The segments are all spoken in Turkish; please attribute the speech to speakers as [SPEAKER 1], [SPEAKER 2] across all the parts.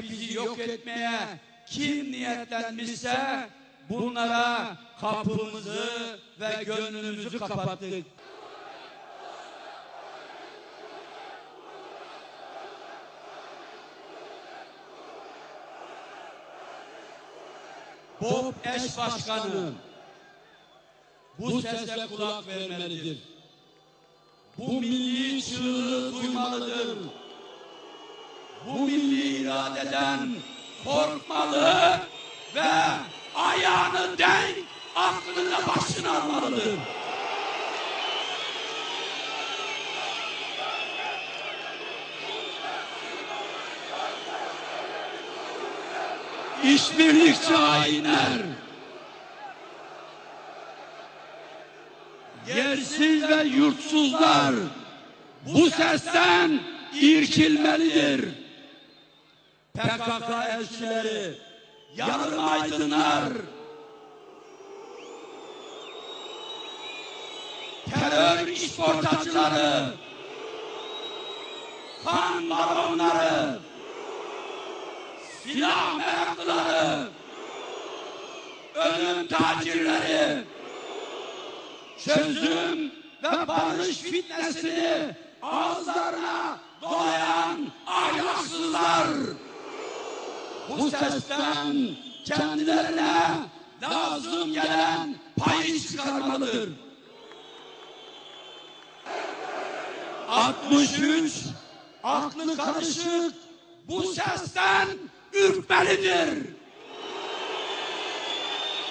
[SPEAKER 1] bizi yok etmeye kim niyetlenmişse bunlara kapımızı ve gönlümüzü kapattık. Bob eş başkanı bu sese kulak vermelidir. Bu milli çığlığı duymalıdır. Bu milli iradeden korkmalı ve ayağını denk aklını başına almalıdır. İşbirlikçi hainler yersiz ve yurtsuzlar bu sesten irkilmelidir. PKK elçileri, yarım aydınlar, terör işportacıları, kan baronları, silah meraklıları, ölüm tacirleri, çözüm ve barış fitnesini ağızlarına dolayan bu sesten kendilerine lazım gelen payı çıkarmalıdır. 63 aklı karışık bu sesten ürkmelidir.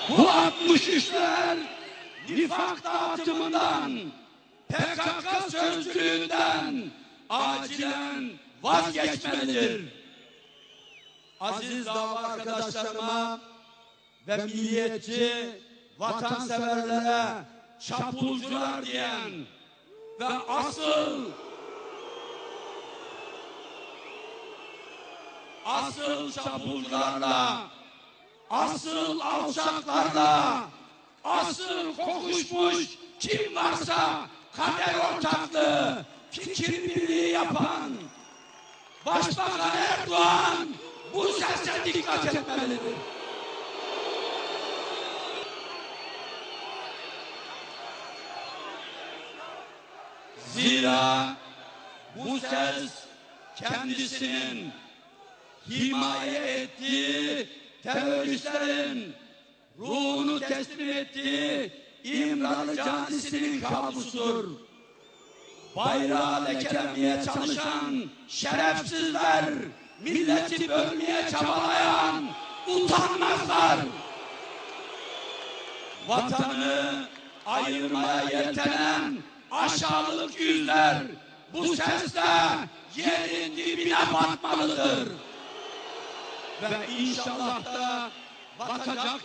[SPEAKER 1] Bu 63'ler nifak dağıtımından, PKK sözcülüğünden acilen vazgeçmelidir. Aziz dava arkadaşlarıma ve milliyetçi vatanseverlere çapulcular diyen ve asıl asıl çapulcularla asıl alçaklarla asıl kokuşmuş kim varsa kader ortaklığı fikir birliği yapan Başbakan Erdoğan sese dikkat etmelidir. Zira bu ses kendisinin himaye ettiği teröristlerin ruhunu teslim ettiği İmralı canisinin kabusudur. Bayrağı lekelemeye çalışan şerefsizler, milleti bölmeye çabalayan utanmazlar. Vatanı ayırmaya yeltenen aşağılık yüzler bu sesle yerin dibine batmalıdır. Ve inşallah da batacaktır.